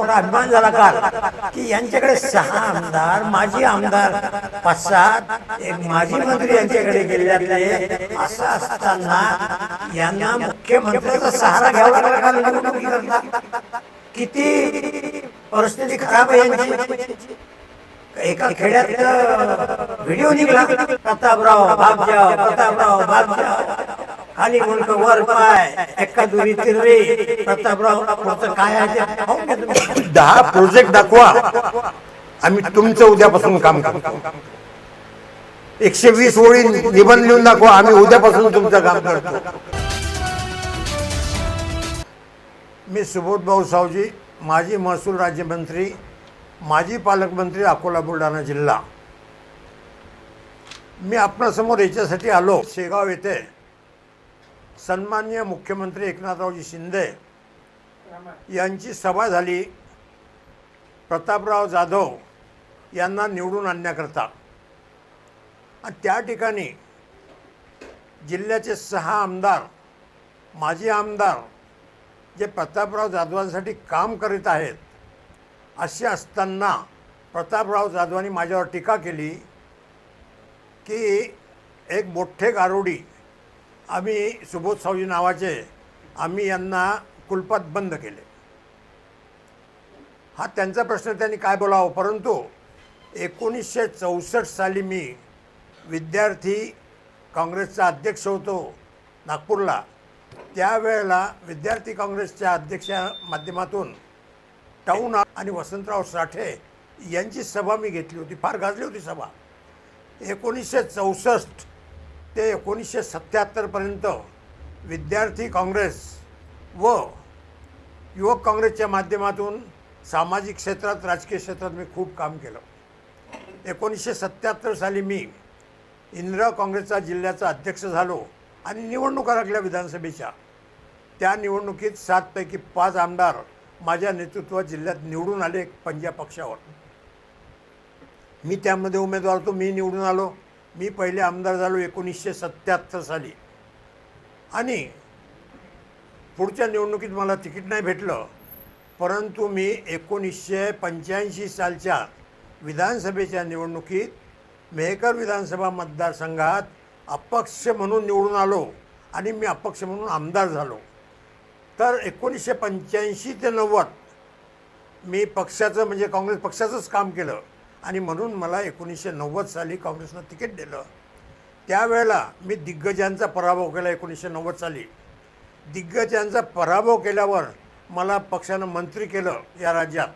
मोठा अभिमान झाला का की यांच्याकडे सहा आमदार माजी आमदार पाच सात एक माजी मंत्री यांच्याकडे गेलेले असं असताना यांना मुख्यमंत्र्याचा सहारा घ्यावा लागला किती परिस्थिती खराब आहे यांची. एका खेड्यात व्हिडिओ निघला प्रतापराव भागजा प्रतापराव भागजा खाली मुलक वर पाय एका दुरी तिरवे प्रतापराव पुढचं काय आहे ते पाहून घ्या तुम्ही. दहा प्रोजेक्ट दाखवा. आम्ही तुमचं उद्यापासून काम करतो. एकशे वीस ओळी निबंध लिहून दाखवा. आम्ही उद्यापासून तुमचं काम करतो. मी सुबोध भाऊ सावजी माजी महसूल राज्यमंत्री माजी पालकमंत्री अकोला बुलढाणा जिल्हा. मी आपणासमोर याच्यासाठी आलो. शेगाव येथे सन्मान्य मुख्यमंत्री एकनाथरावजी शिंदे यांची सभा झाली. प्रतापराव जाधव यांना निवडून आणण्याकरता. आणि त्या ठिकाणी जिल्ह्याचे सहा आमदार माजी आमदार जे प्रतापराव जाधवांसाठी काम करीत आहेत असे असताना प्रतापराव जाधवांनी माझ्यावर टीका केली की एक मोठे गारुडी आम्ही सुबोध सावजी नावाचे आम्ही यांना कुलपात बंद केले. हा त्यांचा प्रश्न त्यांनी काय बोलावं? परंतु एकोणीसशे चौसष्ट साली मी विद्यार्थी काँग्रेसचा अध्यक्ष होतो नागपूरला. त्यावेळेला विद्यार्थी काँग्रेसच्या अध्यक्षा माध्यमातून टाऊन आणि वसंतराव साठे यांची सभा मी घेतली होती फार गाजली होती सभा. एकोणीसशे चौसष्ट ते एकोणीसशे सत्याहत्तरपर्यंत विद्यार्थी काँग्रेस व युवक काँग्रेसच्या माध्यमातून सामाजिक क्षेत्रात राजकीय क्षेत्रात मी खूप काम केलं. एकोणीसशे सत्याहत्तर साली मी इंदिरा काँग्रेसचा जिल्ह्याचा अध्यक्ष झालो आणि निवडणुका लागल्या विधानसभेच्या. त्या निवडणुकीत सातपैकी पाच आमदार माझ्या नेतृत्वात जिल्ह्यात निवडून आले पंजा पक्षावर. मी त्यामध्ये उमेदवार होतो मी निवडून आलो. मी पहिले आमदार झालो एकोणीसशे सत्याहत्तर साली. आणि पुढच्या निवडणुकीत मला तिकीट नाही भेटलं परंतु मी एकोणीसशे पंच्याऐंशी सालच्या विधानसभेच्या निवडणुकीत मेहकर विधानसभा मतदारसंघात अपक्ष म्हणून निवडून आलो आणि मी अपक्ष म्हणून आमदार झालो. तर एकोणीसशे पंच्याऐंशी ते नव्वद मी पक्षाचं म्हणजे काँग्रेस पक्षाचंच काम केलं. आणि म्हणून मला एकोणीसशे नव्वद साली काँग्रेसनं तिकीट दिलं. त्यावेळेला मी दिग्गजांचा पराभव केला एकोणीसशे नव्वद साली. दिग्गजांचा पराभव केल्यावर मला पक्षानं मंत्री केलं या राज्यात.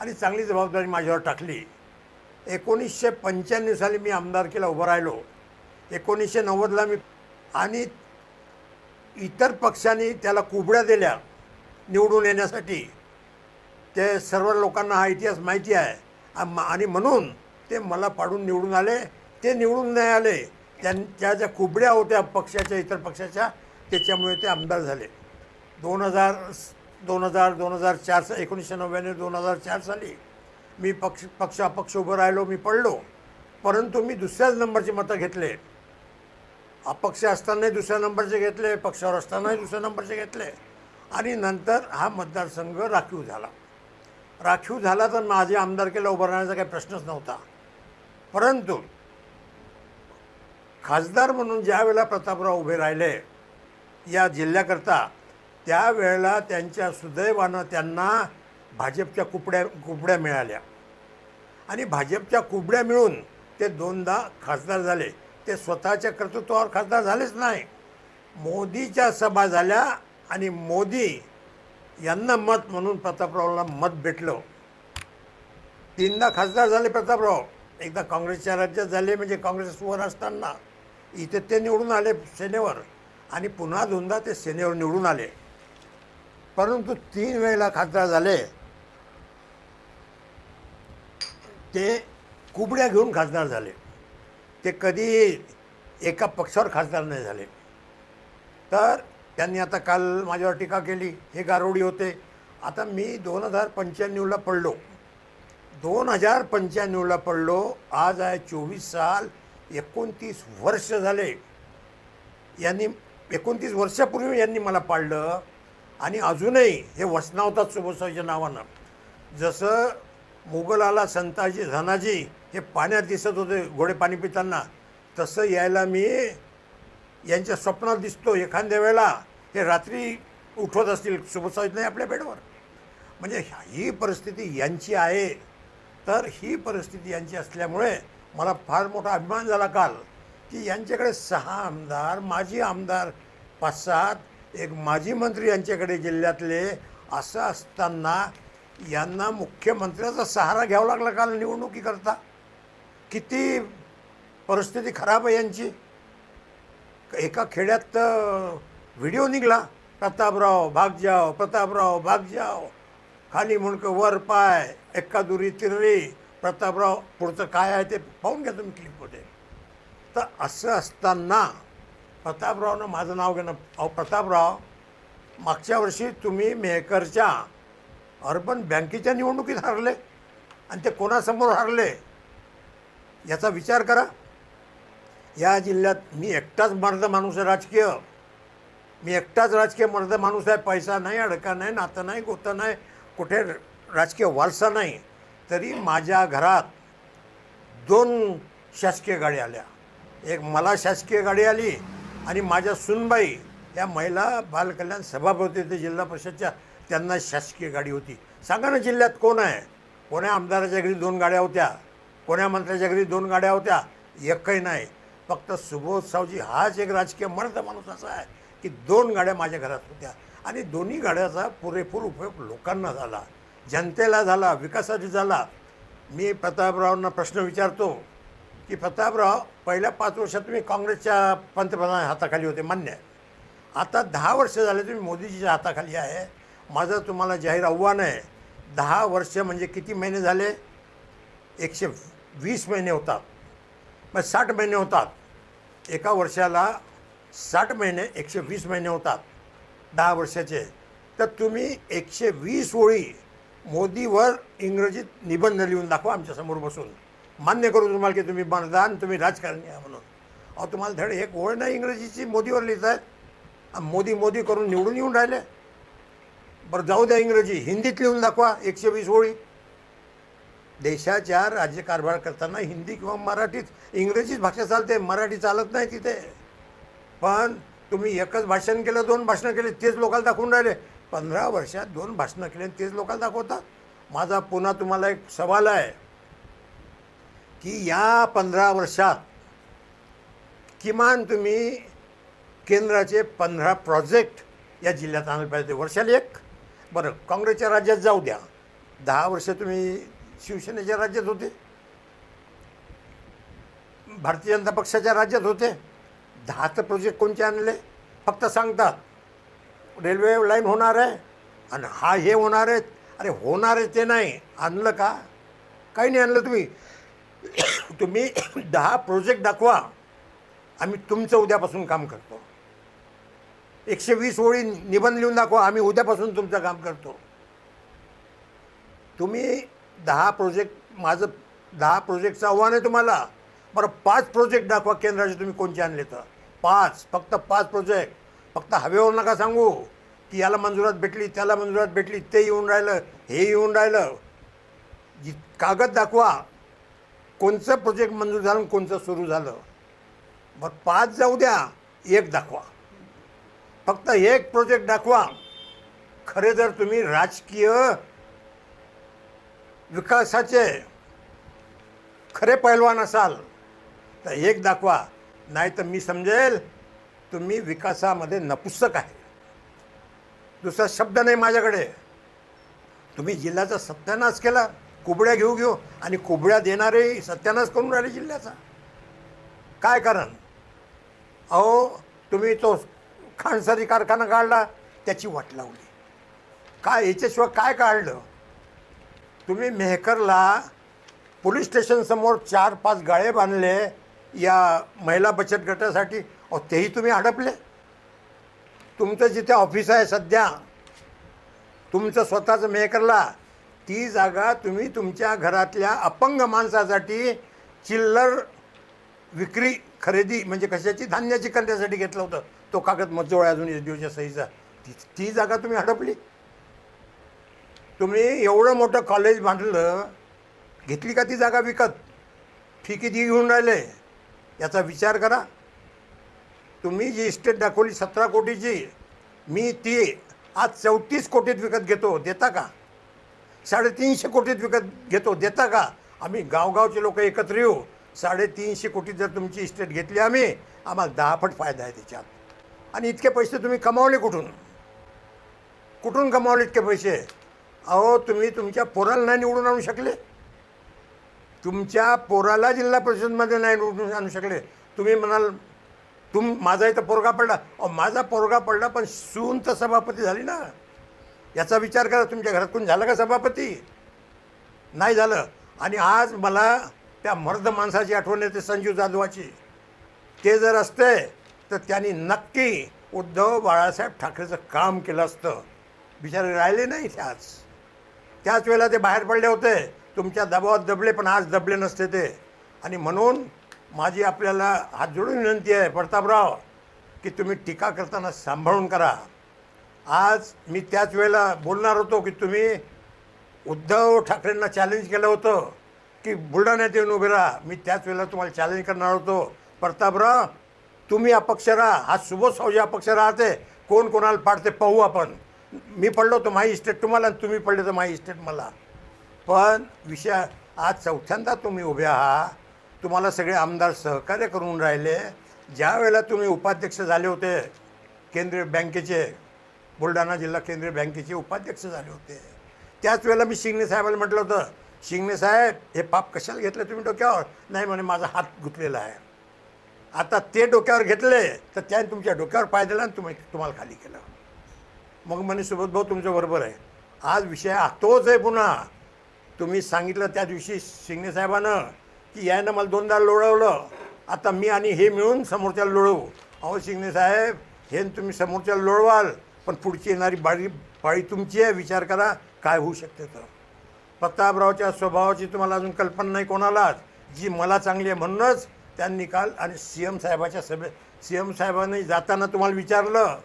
आणि चांगली जबाबदारी माझ्यावर टाकली. एकोणीसशे पंच्याण्णव साली मी आमदारकीला उभं राहिलो. एकोणीसशे नव्वदला मी आणि इतर पक्षांनी त्याला कुबड्या दिल्या निवडून येण्यासाठी. ते सर्व लोकांना हा इतिहास माहिती आहे. आणि म्हणून ते मला पाडून निवडून आले. ते निवडून नाही आले त्यांच्या ज्या कुबड्या होत्या पक्षाच्या इतर पक्षाच्या त्याच्यामुळे ते आमदार झाले. दोन हजार दोन हजार दोन हजार चार एकोणीसशे नव्याण्णव दोन हजार चार साली मी पक्ष पक्ष अपक्ष उभं राहिलो मी पडलो. परंतु मी दुसऱ्याच नंबरचे मतं घेतले. अपक्ष असतानाही दुसऱ्या नंबरचे घेतले पक्षावर असतानाही दुसऱ्या नंबरचे घेतले. आणि नंतर हा मतदारसंघ राखीव झाला. राखीव झाला तर माझे आमदारकीला उभं राहण्याचा काही प्रश्नच नव्हता. परंतु खासदार म्हणून ज्यावेळेला प्रतापराव उभे राहिले या जिल्ह्याकरता त्यावेळेला त्यांच्या सुदैवानं त्यांना भाजपच्या कुपड्या कुपड्या मिळाल्या. आणि भाजपच्या कुबड्या मिळून ते दोनदा खासदार झाले. ते स्वतःच्या कर्तृत्वावर खासदार झालेच नाही. मोदीच्या सभा झाल्या आणि मोदी यांना मत म्हणून प्रतापरावला मत भेटलं. तीनदा खासदार झाले प्रतापराव. एकदा काँग्रेसच्या राज्यात झाले म्हणजे काँग्रेसवर असताना. इथे ते निवडून आले सेनेवर. आणि पुन्हा दोनदा ते सेनेवर निवडून आले. परंतु तीन वेळेला खासदार झाले. ते कुबड्या घेऊन खासदार झाले. ते कधी एका पक्षावर खासदार नाही झाले. तर त्यांनी आता काल माझ्यावर टीका केली हे गारोडी होते. आता मी दोन हजार पंच्याण्णवला पडलो. दोन हजार पंच्याण्णवला पडलो. आज आहे चोवीस साल एकोणतीस वर्ष झाले. यांनी एकोणतीस वर्षापूर्वी यांनी मला पाळलं आणि अजूनही हे वसनावतात सुबोसाईच्या नावानं. जसं मुघलाला संताजी धनाजी हे पाण्यात दिसत होते घोडे पाणी पिताना तसं यायला मी यांच्या स्वप्नात दिसतो एखाद्या वेळेला हे रात्री उठवत असतील शुभसाहित नाही आपल्या बेडवर. म्हणजे ही परिस्थिती यांची आहे. तर ही परिस्थिती यांची असल्यामुळे मला फार मोठा अभिमान झाला काल की यांच्याकडे सहा आमदार माजी आमदार पाच सात एक माजी मंत्री यांच्याकडे जिल्ह्यातले असं असताना यांना मुख्यमंत्र्याचा सहारा घ्यावा लागला काल निवडणुकीकरता. किती परिस्थिती खराब आहे यांची. एका खेड्यात व्हिडिओ निघला. प्रतापराव भाग जाओ प्रतापराव भाग जाओ खाली मुंडकं वर पाय एक्का दुरी तिरली. प्रतापराव पुढचं काय आहे ते पाहून घ्या तुम्ही क्लिपमध्ये तर असं असताना प्रतापरावनं माझं नाव घेणं अहो प्रतापराव मागच्या वर्षी तुम्ही मेहकरच्या अर्बन बँकेच्या निवडणुकीत हरले आणि ते कोणासमोर हरले याचा विचार करा. या जिल्ह्यात मी एकटाच मर्द माणूस आहे राजकीय. मी एकटाच राजकीय मर्द माणूस आहे पैसा नाही अडका नाही नातं नाही गोतं नाही कुठे राजकीय वारसा नाही. तरी माझ्या घरात दोन शासकीय गाडी आल्या. एक मला शासकीय गाडी आली आणि माझ्या सुनबाई या महिला बालकल्याण सभापती होते जिल्हा परिषदच्या त्यांना शासकीय गाडी होती. सांगा ना जिल्ह्यात कोण आहे? कोण्या आमदाराच्या घरी दोन गाड्या होत्या? कोण्या मंत्र्याच्या घरी दोन गाड्या होत्या? एकही नाही. फक्त सुबोध सावजी हाच एक राजकीय मर्द माणूस असा आहे की दोन गाड्या माझ्या घरात होत्या. आणि दोन्ही गाड्याचा पुरेपूर उपयोग लोकांना झाला. जनतेला झाला विकासासाठी झाला. मी प्रतापरावांना प्रश्न विचारतो की प्रतापराव पहिल्या पाच वर्षात तुम्ही काँग्रेसच्या पंतप्रधान हाताखाली होते मान्य आता दहा वर्ष झाले तुम्ही मोदीजीच्या हाताखाली आहे. माझं तुम्हाला जाहीर आव्हान आहे. दहा वर्ष म्हणजे किती महिने झाले? एकशे वीस महिने होतात. मग साठ महिने होतात. एका वर्षाला साठ महिने एकशे वीस महिने होतात. दहा वर्षाचे. तर तुम्ही एकशे वीस ओळी मोदीवर इंग्रजीत निबंध लिहून दाखवा आमच्यासमोर बसून. मान्य करू तुम्हाला की तुम्ही मतदान तुम्ही राजकारणी आहे म्हणून. अहो तुम्हाला धड एक ओळ नाही इंग्रजीची मोदीवर लिहित आहेत मोदी मोदी करून निवडून येऊन राहिले. बरं जाऊ द्या इंग्रजी. हिंदीत लिहून दाखवा एकशे वीस ओळी. देशाच्या राज्यकारभार करताना हिंदी किंवा मराठीत इंग्रजीच भाषा चालते मराठी चालत नाही तिथे. पण तुम्ही एकच भाषण केलं दोन भाषणं केले तेच लोकांना दाखवून राहिले. पंधरा वर्षात दोन भाषणं केली आणि तेच लोकांना दाखवतात माझा पुन्हा तुम्हाला एक सवाल आहे की या पंधरा वर्षात किमान तुम्ही केंद्राचे पंधरा प्रोजेक्ट या जिल्ह्यात आणले पाहिजे वर्षाला एक. बरं काँग्रेसच्या राज्यात जाऊ द्या. दहा वर्ष तुम्ही शिवसेनेच्या राज्यात होते. भारतीय जनता पक्षाच्या राज्यात होते. दहा तर प्रोजेक्ट कोणते आणले? फक्त सांगतात रेल्वे लाईन होणार आहे आणि हा हे होणार आहे. अरे होणार आहे ते नाही. आणलं का? काही नाही आणलं तुम्ही. तुम्ही दहा प्रोजेक्ट दाखवा. आम्ही तुमचं उद्यापासून काम करतो. एकशे वीस ओळी निबंध लिहून दाखवा. आम्ही उद्यापासून तुमचं काम करतो. तुम्ही दहा प्रोजेक्ट माझं दहा प्रोजेक्टचं आव्हान आहे तुम्हाला. बरं पाच प्रोजेक्ट दाखवा केंद्राचे तुम्ही कोणते आणले तर. पाच फक्त पाच प्रोजेक्ट फक्त हवेवर नका सांगू. की याला मंजुरात भेटली त्याला मंजुरात भेटली ते येऊन राहिलं हे येऊन राहिलं. कागद दाखवा. कोणचं प्रोजेक्ट मंजूर झालं कोणचं सुरू झालं. बरं पाच जाऊ द्या एक दाखवा. फक्त एक प्रोजेक्ट दाखवा. खरे जर तुम्ही राजकीय विकासाचे खरे पैलवान असाल तर एक दाखवा. नाही तर मी समजेल तुम्ही विकासामध्ये नपुस्तक आहे. दुसरा शब्द नाही माझ्याकडे. तुम्ही जिल्ह्याचा सत्यानाश केला कुबड्या घेऊ घेऊ आणि कुबड्या देणारे सत्यानाश करून राहिले जिल्ह्याचा. काय कारण? अहो तुम्ही तो खांडसारी कारखाना काढला त्याची वाट लावली. काय याच्याशिवाय काय काढलं? तुम्ही मेहकरला पोलीस स्टेशनसमोर चार पाच गाळे बांधले या महिला बचत गटासाठी. अहो तेही तुम्ही अडपले. तुमचं जिथे ऑफिस आहे सध्या तुमचं स्वतःचं मेहकरला ती जागा तुम्ही तुमच्या घरातल्या अपंग माणसासाठी चिल्लर विक्री खरेदी म्हणजे कशाची धान्याची करण्यासाठी घेतलं होतं. तो कागद मजवळ आहे अजून एस डी ओच्या सहीचा. ती ती जागा तुम्ही हडपली तुम्ही एवढं मोठं कॉलेज बांधलं घेतली का ती जागा विकत? फी किती घेऊन राहिले? याचा विचार करा. तुम्ही जी इस्टेट दाखवली सतरा कोटीची मी ती आज चौतीस कोटीत विकत घेतो देता का? साडेतीनशे कोटीत विकत घेतो देता का? आम्ही गावगावचे लोक एकत्र येऊ. साडेतीनशे कोटीत जर तुमची इस्टेट घेतली आम्ही आम्हाला दहा फट फायदा आहे त्याच्यात. आणि इतके पैसे तुम्ही कमावले कुठून? कुठून कमावले इतके पैसे? अहो तुम्ही तुमच्या पोराला नाही निवडून आणू शकले. तुमच्या पोराला जिल्हा परिषदमध्ये नाही निवडून आणू शकले. तुम्ही म्हणाल तुम माझा इथं पोरगा पडला. अहो माझा पोरगा पडला पण सून तर सभापती झाली ना. याचा विचार करा तुमच्या घरातून झालं का सभापती? नाही झालं. आणि आज मला त्या मर्द माणसाची आठवण येते संजीव जाधवाची. ते जर असते तर त्यांनी नक्की उद्धव बाळासाहेब ठाकरेचं काम केलं असतं. बिचारे राहिले नाही इथे आज. त्याच वेळेला ते बाहेर पडले होते. तुमच्या दबावात दबले पण आज दबले नसते ते. आणि म्हणून माझी आपल्याला हात जोडून विनंती आहे प्रतापराव की तुम्ही टीका करताना सांभाळून करा. आज मी त्याच वेळेला बोलणार होतो की तुम्ही उद्धव ठाकरेंना चॅलेंज केलं होतं की बुलढाण्यात येऊन उभे राहा. मी त्याच वेळेला तुम्हाला चॅलेंज करणार होतो. प्रतापराव तुम्ही अपक्ष राहा. हा सुबोध सावजी अपक्ष राहते. कोण कोणाला पाडते पाहू आपण. मी पडलो तर माझी इस्टेट तुम्हाला आणि तुम्ही पडले तर माझी इस्टेट मला. पण विषय आज चौथ्यांदा तुम्ही उभे आहात. तुम्हाला सगळे आमदार सहकार्य करून राहिले. ज्या वेळेला तुम्ही उपाध्यक्ष झाले होते केंद्रीय बँकेचे बुलढाणा जिल्हा केंद्रीय बँकेचे उपाध्यक्ष झाले होते. त्याच वेळेला मी शिंगणे साहेबाला म्हटलं होतं शिंगणे साहेब हे पाप कशाला घेतलं तुम्ही डोक्यावर? नाही म्हणे माझा हात गुंतलेला आहे. आता ते डोक्यावर घेतले तर त्याने तुमच्या डोक्यावर पाय दिला आणि तुम्ही तुम्हाला खाली केलं. मग म्हणे सुबोध भाऊ तुमच्या बरोबर आहे. आज विषय तोच आहे पुन्हा. तुम्ही सांगितलं त्या दिवशी शिंगणे साहेबानं की यानं मला दोनदा लोळवलं. आता मी आणि हे मिळून समोरच्याला लोळवू. अहो शिंगणे साहेब हे तुम्ही समोरच्याला लोळवाल पण पुढची येणारी बाळी पाळी तुमची आहे. विचार करा काय होऊ शकते तर. प्रतापरावच्या स्वभावाची तुम्हाला अजून कल्पना नाही कोणालाच. जी मला चांगली आहे म्हणूनच त्यांनी काल आणि सी एम साहेबाच्या सभे सी एम साहेबांनी जाताना तुम्हाला विचारलं.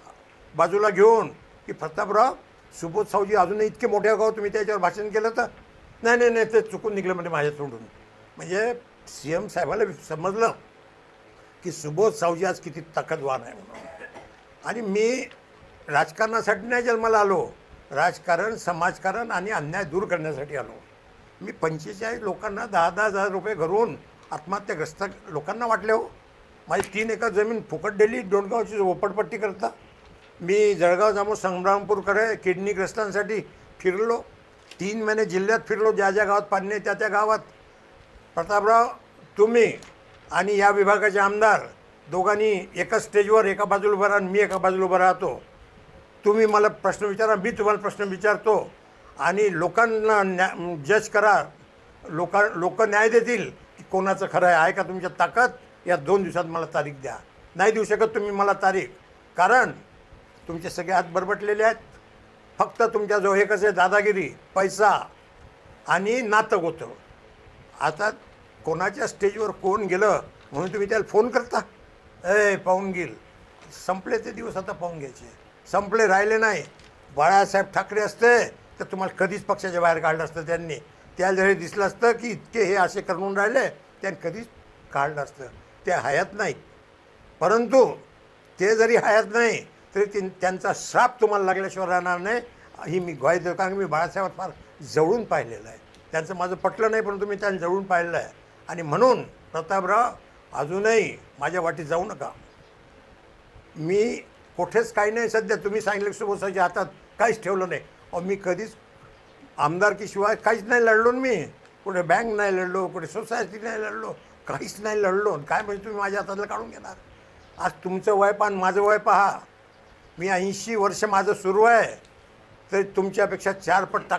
बाजूला घेऊन की प्रतापराव सुबोध सावजी अजूनही इतके मोठे गाव तुम्ही त्याच्यावर भाषण केलं तर? नाही नाही नाही ते चुकून निघलं म्हणजे माझ्या तोंडून. म्हणजे सी एम साहेबाला समजलं की सुबोध सावजी आज किती ताकदवान आहे म्हणून. आणि मी राजकारणासाठी नाही जन्माला आलो राजकारण समाजकारण आणि अन्याय दूर करण्यासाठी आलो. मी पंचेचाळीस लोकांना दहा दहा हजार रुपये घरून आत्महत्याग्रस्त लोकांना वाटले हो. माझी तीन एकर जमीन फुकट दिली दोंडगावची झोपडपट्टी करता. मी जळगाव जामो संग्रामपूरकडे किडनीग्रस्तांसाठी फिरलो. तीन महिने जिल्ह्यात फिरलो. ज्या ज्या गावात पाणी आहे त्या त्या गावात. प्रतापराव तुम्ही आणि या विभागाचे आमदार दोघांनी एका स्टेजवर एका बाजूला उभं राहा मी एका बाजूला उभं राहतो. तुम्ही मला प्रश्न विचारा मी तुम्हाला प्रश्न विचारतो. आणि लोकांना न्या जज करा. लोका लोक न्याय देतील की कोणाचं खरं आहे आहे का तुमच्या ताकद? या दोन दिवसात मला तारीख द्या. नाही देऊ शकत तुम्ही मला तारीख. कारण तुमचे सगळे हात बरबटलेले आहेत. फक्त तुमच्याजवळ हे कसं दादागिरी पैसा आणि नातं होतं. आता कोणाच्या स्टेजवर कोण गेलं म्हणून तुम्ही त्याला फोन करता? ए पाहून गेल संपले ते दिवस आता पाहून घ्यायचे. संपले राहिले नाही. बाळासाहेब ठाकरे असते तर तुम्हाला कधीच पक्षाच्या बाहेर काढलं असतं त्यांनी. त्या जरी दिसलं असतं की इतके हे असे करून राहिले त्यांनी कधीच काढलं असतं. ते हयात नाहीत. परंतु ते जरी हयात नाही तरी ते त्यांचा श्राप तुम्हाला लागल्याशिवाय राहणार नाही. ही मी ग्वाही देतो कारण मी बाळासाहेब फार जवळून पाहिलेलं आहे. त्यांचं माझं पटलं नाही परंतु मी त्यांना जवळून पाहिलेलं आहे. आणि म्हणून प्रतापराव अजूनही माझ्या वाटी जाऊ नका. मी कुठेच काही नाही सध्या. तुम्ही सांगितलं सुबोसाच्या हातात काहीच ठेवलं नाही. अहो मी कधीच आमदारकीशिवाय काहीच नाही लढलो मी. कुठे बँक नाही लढलो कुठे सोसायटी नाही लढलो काहीच नाही लढलो. काय म्हणजे तुम्ही माझ्या हातातलं काढून घेणार? आज तुमचं वय पाहा माझं वय पहा. मी ऐंशी वर्ष माझं सुरू आहे तरी तुमच्यापेक्षा चार पट ताकद